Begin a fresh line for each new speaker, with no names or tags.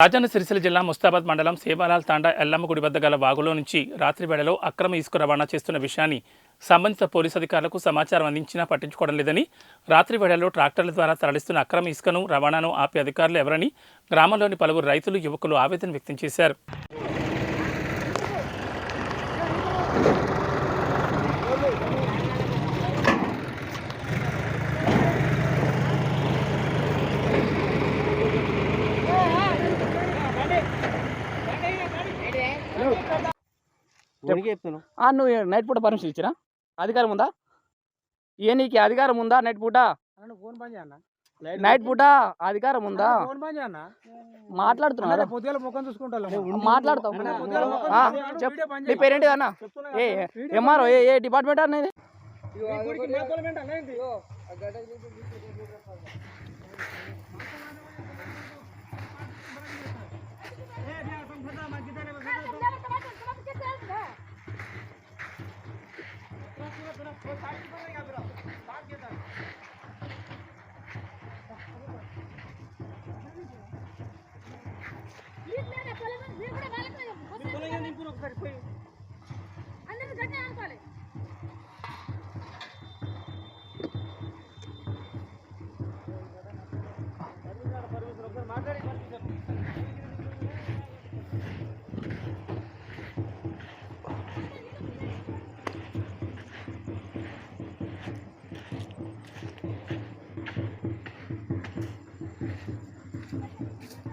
రాజన్న సిరిసిల్ల జిల్లా ముస్తాబాద్ మండలం సేవాలాల్ తాండా ఎల్లమ్మ గుడి వద్ద గల వాగులో నుంచి రాత్రి వేళలో అక్రమ ఇసుక రవాణా చేస్తున్న విషయాన్ని సంబంధిత పోలీసు అధికారులకు సమాచారం అందించినా పట్టించుకోవడం లేదని రాత్రి వేళల్లో ట్రాక్టర్ల ద్వారా తరలిస్తున్న అక్రమ ఇసుకను రవాణాను ఆపే అధికారులు ఎవరని గ్రామంలోని పలువురు రైతులు యువకులు ఆవేదన వ్యక్తం చేశారు.
నువ్వు నైట్ పూట పర్మిషన్ ఇచ్చినా అధికారం ఉందా? ఏ నీకు అధికారం ఉందా నైట్ పూట? నైట్ పూట అధికారం ఉందా? మాట్లాడుతున్నా
పొద్దుల ముఖం చూసుకుంటా
మాట్లాడతావు.
అన్న, పొద్దుగాల ముఖం
ఆ,
చూసి
చెప్ per cui అందరూ గట్టిగా అనుకోవాలి మాట్లాడి Thank
you.